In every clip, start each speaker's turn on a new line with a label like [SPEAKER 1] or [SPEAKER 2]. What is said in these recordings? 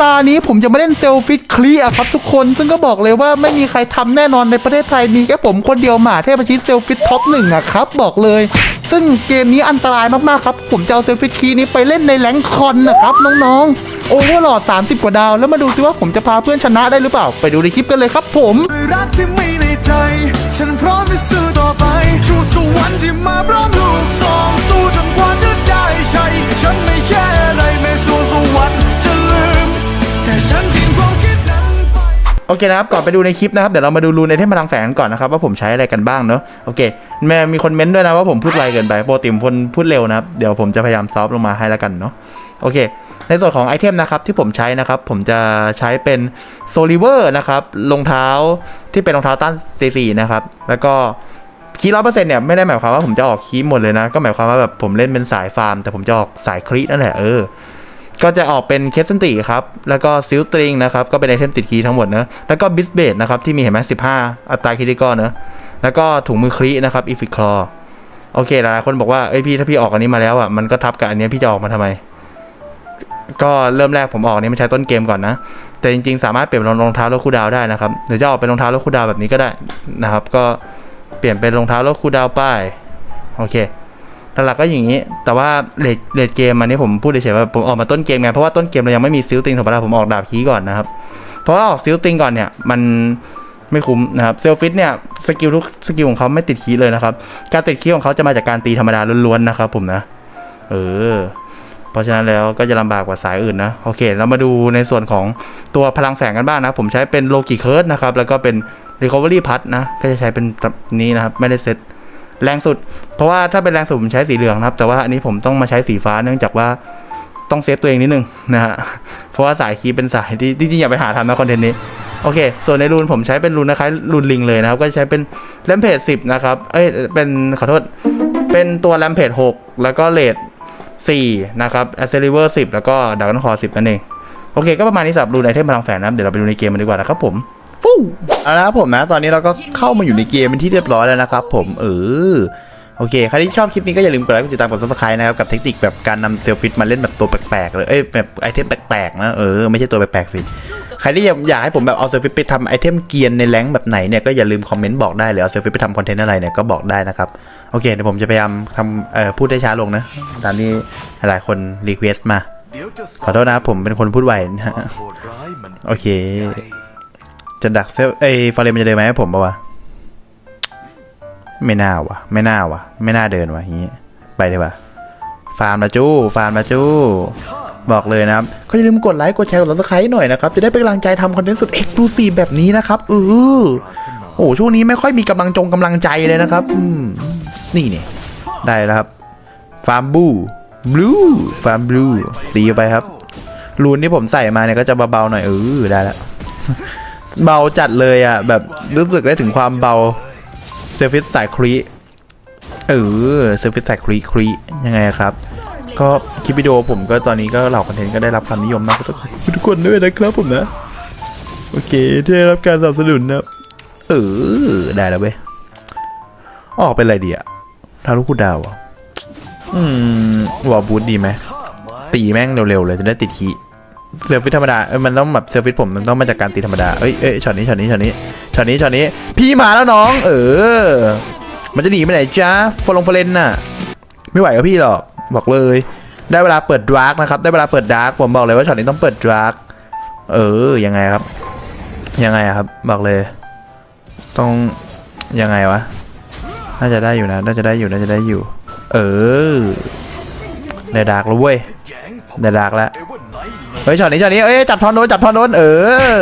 [SPEAKER 1] ตานี้ผมจะมาเล่นเซลฟิตคลีอะครับทุกคนซึ่งก็บอกเลยว่าไม่มีใครทำแน่นอนในประเทศไทยมีแค่ผมคนเดียวหมาเทพชิตเซลฟิตท็อปหนึ่งอะครับบอกเลย ซึ่งเกมนี้อันตรายมากๆครับ ผมจะเอาเซลฟิตคีนี้ไปเล่นในแรงค์คอนนะครับน้องๆโอเวอร์หลอด30 กว่าดาว แล้วมาดูซิว่าผมจะพาเพื่อนชนะได้หรือเปล่า ไปดูในคลิปกันเลยครับผม
[SPEAKER 2] รักที่มีในใจ ฉันพร้อมจะสู้ต่อไปชูสวรรค์ที่มาพร้อมลูกสองสู้จนกว่าจะได้ใช่ฉันไม่แค่
[SPEAKER 1] โอเคนะครับ ก่อนไปดูในคลิปนะครับ เดี๋ยวเรามาดูรูนในเทพพลังแฝงกันก่อนนะครับ ว่าผมใช้อะไรกันบ้างเนาะ โอเค แม่มีคนเม้นต์ด้วยนะว่าผมพูดไวเกินไปโปกติมคนพูดเร็วนะครับ เดี๋ยวผมจะพยายามซอฟต์ลงมาให้แล้วกันเนาะ โอเค ในส่วนของไอเทมนะครับที่ผมใช้นะครับ ผมจะใช้เป็นโซลิเวอร์นะครับ รองเท้าที่เป็นรองเท้าต้านซีซีนะครับ แล้วก็คีร้อยเปอร์เซ็นต์เนี่ยไม่ได้หมายความว่าผมจะออกคีหมดเลยนะ ก็หมายความว่าแบบผมเล่นเป็นสายฟาร์ม แต่ผมจะออกสายครีนั่นแหละเออ ก็จะออกเป็นเคสเซนติครับ แล้วก็ซิลสตริงนะครับ ก็เป็นไอเทมติดคีย์ทั้งหมดเนะ แล้วก็บิสเบดนะครับ ที่มีเห็นไหมสิบห้าอัตราคิติกอเนะแล้วก็ถุงมือคลีนะครับอีฟิคลอโอเคหลายคนบอกว่าเอ้ยพี่ถ้าพี่ออกอันนี้มาแล้วอะมันก็ทับกับอันเนี้ยพี่จะออกมาทำไม ก็เริ่มแรกผมออกนี้มาใช้ต้นเกมก่อนนะ แต่จริงๆ สามารถเปลี่ยนเป็นรองเท้าแล้วคูดาวได้นะครับหรือจะออกเป็นรองเท้าแล้วคูดาวแบบนี้ก็ได้นะครับ ก็เปลี่ยนเป็นรองเท้าแล้วคูดาวป้ายโอเค หลักๆก็อย่างนี้ แต่ว่าเลดเลดเกมอันนี้ผมพูดเฉยๆว่าผมออกมาต้นเกมไง เพราะว่าต้นเกมเรายังไม่มีซิลติงธรรมดาผมออกดาบคีก่อนนะครับ เพราะว่าออกซิลติงก่อนเนี่ย มันไม่คุ้มนะครับเซลฟิตเนี่ยสกิลทุกสกิลของเขาไม่ติดคีเลยนะครับ การติดคีของเขาจะมาจากการตีธรรมดาล้วนๆนะครับผมนะ เออ เพราะฉะนั้นแล้วก็จะลำบากกว่าสายอื่นนะ โอเค เรามาดูในส่วนของตัวพลังแฝงกันบ้างนะ ผมใช้เป็นโลกิเคิร์ดนะครับ แล้วก็เป็น Recovery พัดนะ ก็จะใช้เป็นแบบนี้นะครับ ไม่ได้เซต แรงสุด เพราะว่าถ้าเป็นแรงสุดผมใช้สีเหลืองนะครับ แต่ว่าอันนี้ผมต้องมาใช้สีฟ้าเนื่องจากว่าต้องเซฟตัวเองนิดนึงนะฮะ เพราะว่าสายคีเป็นสายที่จริงอย่าไปหาทำนะคอนเทนต์นี้ โอเค ส่วนในรูนผมใช้เป็นรูนนะครับรูนลิงเลยนะครับ ก็ใช้เป็นแรมเพจสิบนะครับ เอ้ย เป็นขอโทษ เป็นตัวแรมเพจหกแล้วก็เลดสี่นะครับแอสเซลิเวอร์สิบแล้วก็ดักนคอสิบนั่นเอง โอเค ก็ประมาณนี้สำหรับรูนไอเทมพลังแฝงนะครับ เดี๋ยวเราไปดูในเกมมันดีกว่านะครับผม ฟู่เอาละครับผมนะ ตอนนี้เราก็เข้ามาอยู่ในเกมเป็นที่เรียบร้อยแล้วนะครับผมเออโอเค ใครที่ชอบคลิปนี้ก็อย่าลืมกดไลค์กดติดตามกดซับสไครต์นะครับ กับเทคนิคแบบการนำเซลฟิตมาเล่นแบบตัวแปลกๆเลยเอ้ยแบบไอเทมแปลกๆนะเออไม่ใช่ตัวแปลกๆสิ ใครที่อยากอยากให้ผมแบบเอาเซลฟิตไปทำไอเทมเกียนในแรงค์แบบไหนเนี่ยก็อย่าลืมคอมเมนต์บอกได้หรือเอาเซลฟิตไปทำคอนเทนต์อะไรเนี่ยก็บอกได้นะครับ โอเคเดี๋ยวผมจะพยายามทำเอ่อพูดได้ช้าลงนะตามที่หลายคนรีเควสต์มา
[SPEAKER 2] เดี๋ยวจะ
[SPEAKER 1] ขอโทษนะครับผมเป็นคนพูดไวนะฮะ
[SPEAKER 2] โหดร้ายมัน
[SPEAKER 1] โอเค จะดักเซลไอ้ฟอรเรนมันจะเดินไหมาให้ผมปะวะ ไม่น่าวะไม่น่าวะไม่น่าเดินวะอย่างงี้ ไปดีกว่าฟาร์มมาจู้ฟาร์มมาจู้บอกเลยนะครับ ก็อย่าลืมกดไลค์กดแชร์กดซับสไครต์หน่อยนะครับ จะได้เป็นกำลังใจทำคอนเทนต์สุดเอ็กซ์คลูซีฟแบบนี้นะครับเออโอ้ช่วงนี้ไม่ค่อยมีกำลังจงกำลังใจเลยนะครับนี่เนี่ยได้แล้วครับฟาร์มบูบลูฟาร์มบลูตีไปครับรูนที่ผมใส่มาเนี่ยก็จะเบาๆหน่อยเออได้แล้ว เบาจัดเลยอะ แบบรู้สึกได้ถึงความเบาเซฟิสสายครีเออเซฟิสสายครีครียังไงครับ ก็คลิปวิดีโอผมก็ตอนนี้ก็เหล่าคอนเทนต์ก็ได้รับความนิยมมากก็ต้องขอบคุณทุกคนด้วยนะครับผมนะ โอเคที่ได้รับการสนับสนุนนะเออได้แล้วเว้ยออกเป็นอะไรดีอะทารุคุดาวอะอืมวอลบูทดีไหมตีแม่งเร็วๆเลยจะได้ติดคีย์ เซลฟิตธรรมดาเอ้ยมันต้องแบบเซลฟิตผมมันต้องมาจากการตีธรรมดาเอ้ยเอ้ยช็อตนี้ช็อตนี้ช็อตนี้ช็อตนี้ช็อตนี้ พี่มาแล้วน้อง เออ มันจะหนีไปไหนจ้าฟลงฟเลนน่ะ ไม่ไหวกับพี่หรอกบอกเลย ได้เวลาเปิดดาร์กนะครับ ได้เวลาเปิดดาร์กผมบอกเลยว่าช็อตนี้ต้องเปิดดาร์กเออยังไงครับ ยังไงครับ บอกเลย ต้องยังไงวะน่าจะได้อยู่นะน่าจะได้อยู่น่าจะได้อยู่ เออได้ดาร์กแล้วเว้ยได้ดาร์กแล้ว เฮ้ยช็อตนี้ช็อตนี้เอ้ยจับทอนโดนจับทอนโดนเอ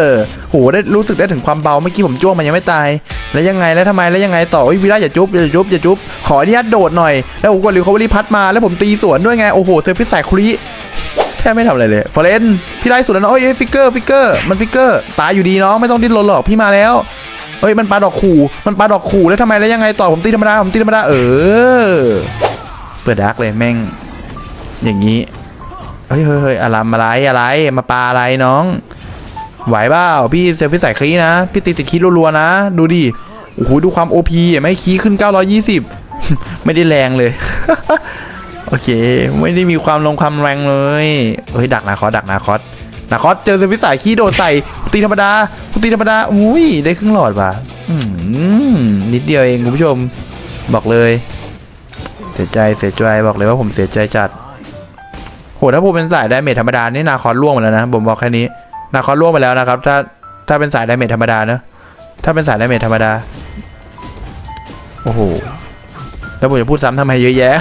[SPEAKER 1] อโหได้รู้สึกได้ถึงความเบาเมื่อกี้ผมจ้วงมันยังไม่ตาย แล้วยังไงแล้วทำไมแล้วยังไงต่อเอ้ยวิลาอย่าจุ๊บอย่าจุ๊บอย่าจุ๊บขออนุญาตโดดหน่อยแล้วผมกดริวคาบรีพัดมาแล้วผมตีสวนด้วยไงโอ้โหเซฟฟิสสายครีแทบไม่ทำอะไรเลยฟอเรนพี่ไล่สุดแล้วนะเอ้ยฟิกเกอร์ฟิกเกอร์มันฟิกเกอร์ตายอยู่ดีน้องไม่ต้องดิ้นรนหรอกพี่มาแล้วเฮ้ยมันปลาดอกขู่มันปลาดอกขู่แล้วทำไมแล้วยังไงต่อผมตีธรรมดาผมตีธรรมดาเออเปิดดาร์กเลยแม่งอย่างนี้ เฮ้ยเฮ้ยเฮ้ยอะไรอะไรอะไร มาปลาอะไรน้อง ไหวเปล่าพี่เซลฟี่ใส่คลีนะ พี่ตีติดคีรัวๆนะ ดูดิ โอ้โห ดูความ OP เห็นไหมคีขึ้น 920 ไม่ได้แรงเลย โอเค ไม่ได้มีความลงความแรงเลย เฮ้ย ดักนาคอสดักนาคอสนาคอสเจอเซอร์วิสสายขี้โดดใส่ตีธรรมดาตีธรรมดา อุ้ย ได้ครึ่งหลอดว่ะนิดเดียวเองคุณผู้ชม บอกเลย เสียใจ เสียใจ บอกเลยว่าผมเสียใจจัด ถ้าผมเป็นสายไดเมจธรรมดานี่นาคอสล่วงไปแล้วนะผมบอกแค่นี้นาคอสล่วงไปแล้วนะครับ ถ้าถ้าเป็นสายไดเมจธรรมดานะถ้าเป็นสายไดเมจธรรมดาโอ้โหแล้วผมจะพูดซ้ำทำไมเยอะแยะ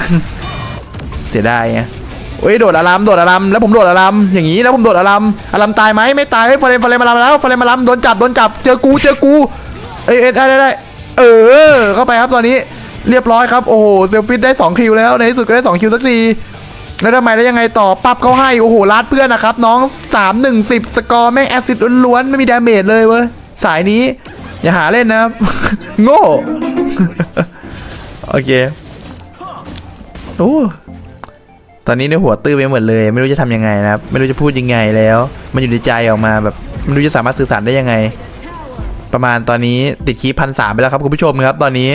[SPEAKER 1] เสียดายไงเอ้ยโดดอารัมโดดอารัมแล้วผมโดดอารัมอย่างนี้แล้วผมโดดอารัมอารัมตายไหมไม่ตายเฮ้ยฟาเลนฟาเลนมาลัมแล้วฟาเลนมาลัมโดนจับโดนจับเจอกูเจอกูเอเอ้ยได้ได้ได้เออเข้าไปครับตอนนี้เรียบร้อยครับโอ้โหเซลฟิตได้2คิวแล้วในที่สุดก็ได้2คิวสักที แล้วทำไมได้ยังไงต่อปรับเขาให้ โอ้โหลัดเพื่อนนะครับ น้อง 3 1 10 สกอร์แม่งแอซิดล้วนๆ ไม่มีดาเมจเลยเว้ย สายนี้ อย่าหาเล่นนะ โง่ โอเค โอ้ตอนนี้ในหัวตื้อไปหมดเลย ไม่รู้จะทำยังไงนะครับ ไม่รู้จะพูดยังไงแล้ว มันอยู่ในใจออกมาแบบไม่รู้จะสามารถสื่อสารได้ยังไง ประมาณตอนนี้ติดคีพันสามไปแล้วครับคุณผู้ชมครับ ตอนนี้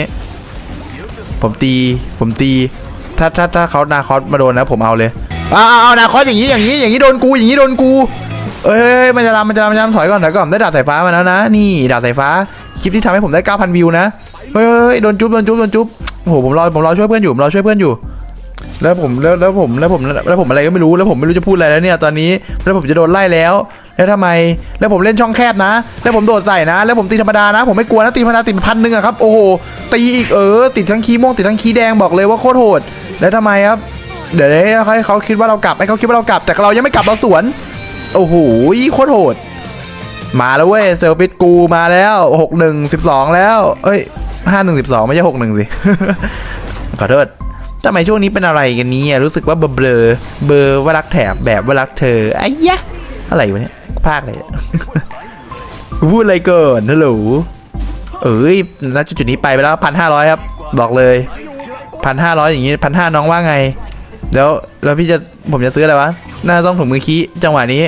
[SPEAKER 1] ผมตีผมตี ถ้าถ้าถ้าเขานาคอสมาโดนนะผมเอาเลยเอาเอาเอานาคอสอย่างนี้อย่างนี้อย่างนี้โดนกูอย่างนี้โดนกูเอ้ยมันจะรำมันจะรำมันจะรำถอยก่อนถอยก่อนได้ดาบสายฟ้ามาแล้วนะ นี่ดาบสายฟ้าคลิปที่ทำให้ผมได้ 9,000 วิวนะเฮ้ยเฮ้ยเฮ้ยโดนจุ๊บโดนจุ๊บโดนจุ๊บโอ้โหผมรอผมรอช่วยเพื่อนอยู่ผมรอช่วยเพื่อนอยู่ แล้วผมแล้วแล้วผมแล้วผมแล้วผมอะไรก็ไม่รู้แล้วผมไม่รู้จะพูดอะไรแล้วเนี่ยตอนนี้แล้วผมจะโดนไล่แล้ว แล้วทำไมแล้วผมเล่นช่องแคบนะ แล้วผมโดดใส่นะ แล้วผมตีธรรมดานะ ผมไม่กลัวนะตีธรรมดาติดพันหนึ่งอะครับโอ้โหตีอีกเออติดทั้งคีม่วงติดทั้งคีแดงบอกเลยว่าโคตรโหด แล้วทำไมครับ เดี๋ยวให้เขาคิดว่าเรากลับให้เขาคิดว่าเรากลับ แต่เรายังไม่กลับเราสวน โอ้โหโคตรโหด มาแล้วเว้ยเซลฟิตกูมาแล้วหกหนึ่งสิบสองแล้ว เอ้ยห้าหนึ่งสิบสองไม่ใช่หกหนึ่งสิ ขอโทษทำไมช่วงนี้เป็นอะไรกันนี้รู้สึกว่าเบลอเบลอเบลอว่ารักแถบแบบว่ารักเธอไอ้ยะอะไรวะเนี่ยภาคอะไรอะพูดอะไรเกินฮัลโหลเอ้ยณจุดนี้ไปไปแล้วพันห้าร้อยครับ บอกเลย พันห้าร้อยอย่างงี้พันห้าน้องว่าไง แล้วแล้วพี่จะผมจะซื้ออะไรวะ น่าต้องถุงมือคีจังหวะนี้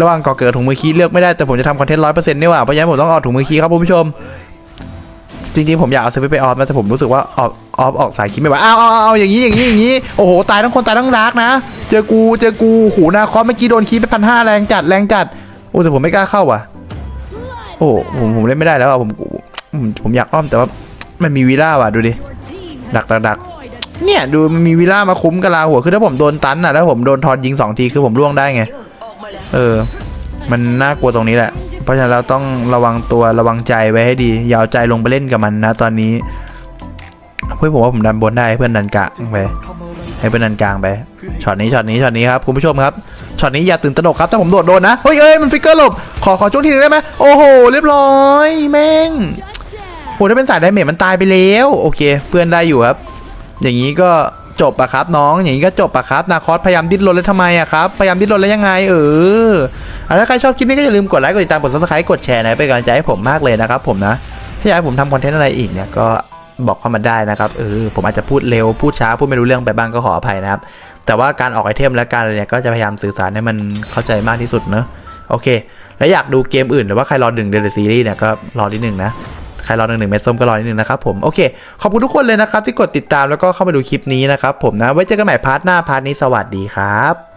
[SPEAKER 1] ระหว่างก่อเกิดถุงมือคีเลือกไม่ได้แต่ผมจะทำคอนเทนต์ร้อยเปอร์เซ็นต์นี่หว่าเพราะฉะนั้นผมต้องเอาถุงมือคีครับคุณผู้ชม จริงๆผมอยากเอาเซฟไปออฟนะแต่ผมรู้สึกว่าออกออฟออกสายคิดไม่ไหวอ้าวอ้าวอ้าวอย่างนี้อย่างนี้อย่างนี้โอ้โหตายทั้งคนตายทั้งรักนะ เจอกูเจอกูหูนาคอสเมื่อกี้โดนคีไปพันห้าแรงจัดแรงจัดโอ้แต่ผมไม่กล้าเข้าว่ะโอ้ผมผมเล่นไม่ได้แล้วอะผมผมผมอยากอ้อมแต่ว่ามันมีวีล่าว่ะดูดิ ดักดักดักเนี่ยดูมันมีวีล่ามาคุ้มกะลาหัวคือถ้าผมโดนตันอะแล้วผมโดนทอนยิงสองทีคือผมล่วงได้ไง เออ มันน่ากลัวตรงนี้แหละ เพราะฉะนั้นเราต้องระวังตัวระวังใจไว้ให้ดีอย่าเอาใจลงไปเล่นกับมันนะ ตอนนี้เพื่อนผมว่าผมดันบนได้เพื่อนดันกลางไปให้เพื่อนดันกลางไป ช็อตนี้ ช็อตนี้ ช็อตนี้ครับคุณผู้ชมครับ ช็อตนี้อย่าตื่นตระหนกครับ ถ้าผมโดดโดนนะ เฮ้ยเอ้ยมันฟิกเกอร์หลบ ขอขอช่วงทีนึงได้ไหม โอ้โห เรียบร้อย แม่ง โหถ้าเป็นสายไดเมจมันตายไปแล้วโอเค เพื่อนได้อยู่ครับ อย่างนี้ก็จบอะครับน้องอย่างนี้ก็จบอะครับนาคอสพยายามดิ้นรนแล้วทำไมอะครับพยายามดิ้นรนแล้วยังไงเอออะถ้าใครชอบคลิปนี้ก็อย่าลืมกดไลค์กดติดตามกด subscribe กดแชร์นะเป็นกำลังใจให้ผมมากเลยนะครับผมนะถ้าอยากให้ผมทำคอนเทนต์อะไรอีกเนี่ยก็บอกเข้ามาได้นะครับเออผมอาจจะพูดเร็วพูดช้าพูดไม่รู้เรื่องไปบ้างก็ขออภัยนะครับแต่ว่าการออกไอเทมและการอะไรเนี่ยก็จะพยายามสื่อสารให้มันเข้าใจมากที่สุดเนอะโอเค แล้วอยากดูเกมอื่นหรือว่าใครรอดึงเดลซีรีส์เนี่ยก็รอนิดนึงนะ ใครรอหนึ่งหนึ่งเม็ดส้มก็รอนิดนึงนะครับผมโอเค ขอบคุณทุกคนเลยนะครับที่กดติดตามแล้วก็เข้ามาดูคลิปนี้นะครับผมนะไว้เจอกันใหม่พาร์ทหน้าพาร์ทนี้สวัสดีครับ